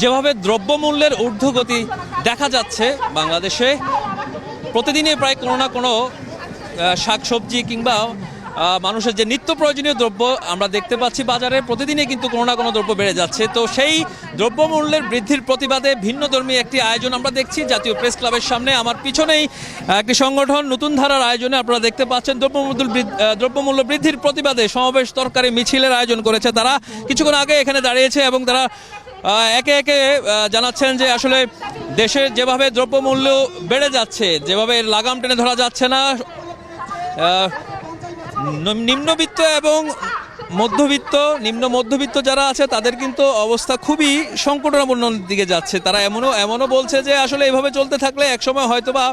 যেভাবে দ্রব্যমূল্যের ঊর্ধ্বগতি দেখা যাচ্ছে বাংলাদেশে প্রতিদিনই প্রায় কোনো না কোনো শাকসবজি কিংবা মানুষের যে নিত্য প্রয়োজনীয় দ্রব্য আমরা দেখতে পাচ্ছি বাজারে প্রতিদিনই কিন্তু কোনো না কোনো দ্রব্য বেড়ে যাচ্ছে। তো সেই দ্রব্যমূল্যের বৃদ্ধির প্রতিবাদে ভিন্ন ধর্মী একটি আয়োজন আমরা দেখছি। জাতীয় প্রেস ক্লাবের সামনে আমার পিছনেই একটি সংগঠন নতুন ধারার আয়োজনে আপনারা দেখতে পাচ্ছেন দ্রব্যমূল্য দ্রব্যমূল্য বৃদ্ধির প্রতিবাদে সমাবেশ, তরকারি, মিছিলের আয়োজন করেছে তারা। কিছুক্ষণ আগে এখানে দাঁড়িয়েছে এবং তারা একে একে জানাচ্ছেন যে আসলে দেশের যেভাবে দ্রব্যমূল্য বেড়ে যাচ্ছে, যেভাবে লাগাম টেনে ধরা যাচ্ছে না নিম্নবিত্ত এবং মধ্যবিত্ত, নিম্ন মধ্যবিত্ত যারা আছে, তাদের কিন্তু অবস্থা খুবই সংকটাপন্ন দিকে যাচ্ছে। তারা এমনও এমনও বলছে যে আসলে এভাবে চলতে থাকলে একসময় হয়তোবা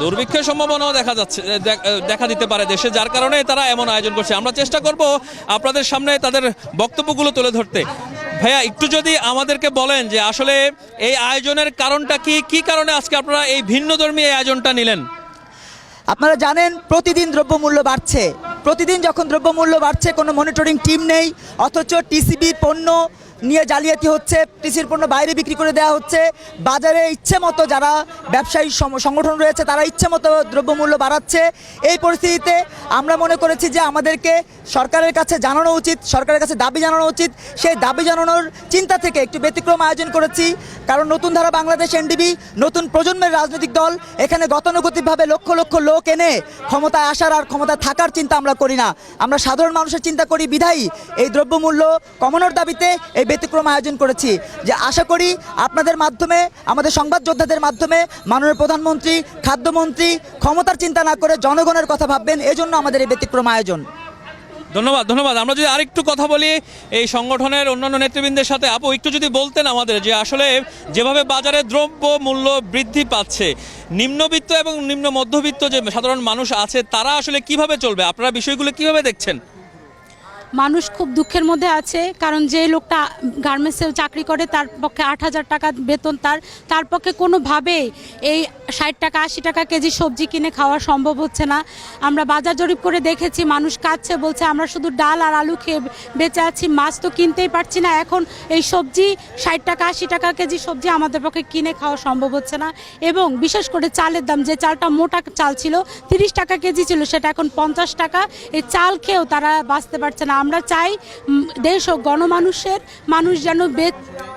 দুর্ভিক্ষের সম্ভাবনাও দেখা যাচ্ছে দেখা দিতে পারে দেশে, যার কারণে তারা এমন আয়োজন করছে। আমরা চেষ্টা করব আপনাদের সামনে তাদের বক্তব্যগুলো তুলে ধরতে। ভাইয়া, একটু যদি আমাদেরকে বলেন যে আসলে এই আয়োজনের কারণটা কি কি কারণে আজকে আপনারা এই ভিন্নধর্মী এই আয়োজনটা নিলেন? আপনারা জানেন, প্রতিদিন দ্রব্যমূল্য বাড়ছে। প্রতিদিন যখন দ্রব্যমূল্য বাড়ছে, কোনো মনিটরিং টিম নেই, অথচ টিসিবির পণ্য নিয়ে জালিয়াতি হচ্ছে টিসির পণ্য বাইরে বিক্রি করে দেওয়া হচ্ছে। বাজারে ইচ্ছে মতো যারা ব্যবসায়ী সংগঠন রয়েছে, তারা ইচ্ছে মতো দ্রব্যমূল্য বাড়াচ্ছে। এই পরিস্থিতিতে আমরা মনে করেছি যে আমাদেরকে সরকারের কাছে জানানো উচিত, সরকারের কাছে দাবি জানানো উচিত। সেই দাবি জানানোর চিন্তা থেকে একটু ব্যতিক্রম আয়োজন করেছি। কারণ নতুন ধারা বাংলাদেশ এনডিবি, নতুন প্রজন্মের রাজনৈতিক দল, এখানে গতানুগতিকভাবে লক্ষ লক্ষ লোক এনে ক্ষমতায় আসার আর ক্ষমতায় থাকার চিন্তা আমরা করি না। আমরা সাধারণ মানুষের চিন্তা করি, বিধায়ী, এই দ্রব্যমূল্য কমানোর দাবিতে, এই ব্যতিক্রম আয়োজন করেছি। যে আশা করি আপনাদের মাধ্যমে, আমাদের সংবাদ যোদ্ধাদের মাধ্যমে মাননীয় প্রধানমন্ত্রী, খাদ্যমন্ত্রী, ক্ষমতার চিন্তা না করে জনগণের কথা ভাববেন, এজন্য আমাদের এই ব্যতিক্রম আয়োজন। ধন্যবাদ ধন্যবাদ। আমরা যদি আরেকটু কথা বলি, এই সংগঠনের অন্যান্য নেতৃবৃন্দের সাথে। আপু, একটু যদি বলতেন আমাদের যে আসলে যেভাবে বাজারে দ্রব্য মূল্য বৃদ্ধি পাচ্ছে, নিম্নবিত্ত এবং নিম্ন মধ্যবিত্ত যে সাধারণ মানুষ আছে, তারা আসলে কীভাবে চলবে? আপনারা বিষয়গুলো কীভাবে দেখছেন? মানুষ খুব দুঃখের মধ্যে আছে, কারণ যে লোকটা গার্মেন্টসে চাকরি করে তার পক্ষে আট হাজার টাকা বেতন তার তার পক্ষে কোনোভাবেই এই ষাট টাকা, আশি টাকা কেজি সবজি কিনে খাওয়া সম্ভব হচ্ছে না। আমরা বাজার জরিপ করে দেখেছি, মানুষ কাচ্ছে বলছে আমরা শুধু ডাল আর আলু খেয়ে বেঁচে আছি, মাছ তো কিনতেই পারছি না, এখন এই সবজি, ষাট টাকা, আশি টাকা কেজি সবজি আমাদের পক্ষে কিনে খাওয়া সম্ভব হচ্ছে না। এবং বিশেষ করে চালের দাম, যে চালটা মোটা চাল ছিল, তিরিশ টাকা কেজি ছিল, সেটা এখন পঞ্চাশ টাকা, এই চাল খেয়েও তারা বাঁচতে পারছে না। আমরা চাই দেশ ও গণমানুষের মানুষ যেন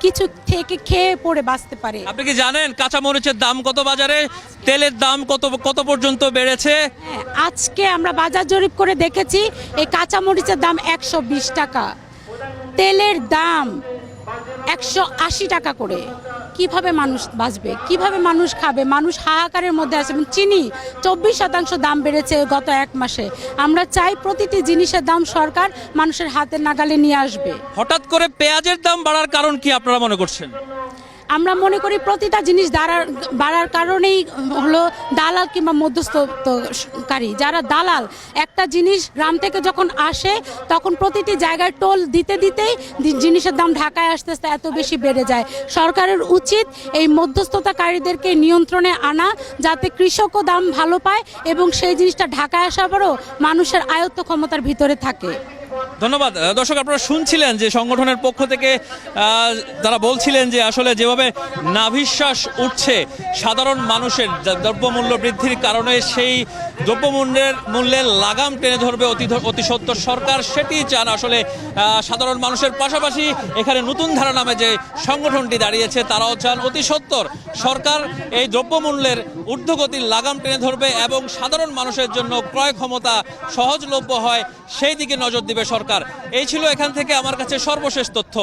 কিছু থেকে খেয়ে পড়ে বাঁচতে পারে। আপনি কি জানেন কাঁচামরিচের দাম কত বাজারে? তেলের দাম কত কত পর্যন্ত বেড়েছে? হ্যাঁ, আজকে আমরা বাজার জরিপ করে দেখেছি এই কাঁচামরিচের দাম একশো বিশ টাকা তেলের দাম একশো আশি টাকা করে। কীভাবে মানুষ বাঁচবে? কীভাবে মানুষ খাবে? মানুষ হাহাকারের মধ্যে আছে এবং চিনি চব্বিশ শতাংশ দাম বেড়েছে গত এক মাসে। আমরা চাই প্রতিটি জিনিসের দাম সরকার মানুষের হাতের নাগালে নিয়ে আসবে। হঠাৎ করে পেঁয়াজের দাম বাড়ার কারণ কি আপনারা মনে করছেন? আমরা মনে করি প্রতিটা জিনিস দাঁড়ার, বাড়ার কারণেই হলো দালাল কিংবা মধ্যস্থকারী। যারা দালাল, একটা জিনিস গ্রাম থেকে যখন আসে, তখন প্রতিটি জায়গায় টোল দিতে দিতেই জিনিসের দাম ঢাকায় আসতে আসতে এত বেশি বেড়ে যায়। সরকারের উচিত এই মধ্যস্থতাকারীদেরকে নিয়ন্ত্রণে আনা, যাতে কৃষকও দাম ভালো পায় এবং সেই জিনিসটা ঢাকায় আসার পরও মানুষের আয়ত্ত ক্ষমতার ভিতরে থাকে। ধন্যবাদ। দর্শক, আপনারা শুনছিলেন যে সংগঠনের পক্ষ থেকে তারা বলছিলেন যে আসলে যেভাবে নাভিশ্বাস উঠছে, সাধারণ মানুষের দ্রব্যমূল্য বৃদ্ধির কারণে সেই দ্রব্যমূল্যের, মূল্যের লাগাম টেনে ধরবে অতি অতি সত্তর সরকার। সেটি চান আসলে সাধারণ মানুষের পাশাপাশি এখানে নতুন ধারা নামে যে সংগঠনটি দাঁড়িয়েছে, তারাও চান অতি সত্তর সরকার এই দ্রব্যমূল্যের ঊর্ধ্বগতির লাগাম টেনে ধরবে এবং সাধারণ মানুষের জন্য ক্রয় ক্ষমতা সহজলভ্য হয়, সেই দিকে নজর দিবে সরকার এই ছিল এখান থেকে আমার কাছে সর্বশেষ তথ্য।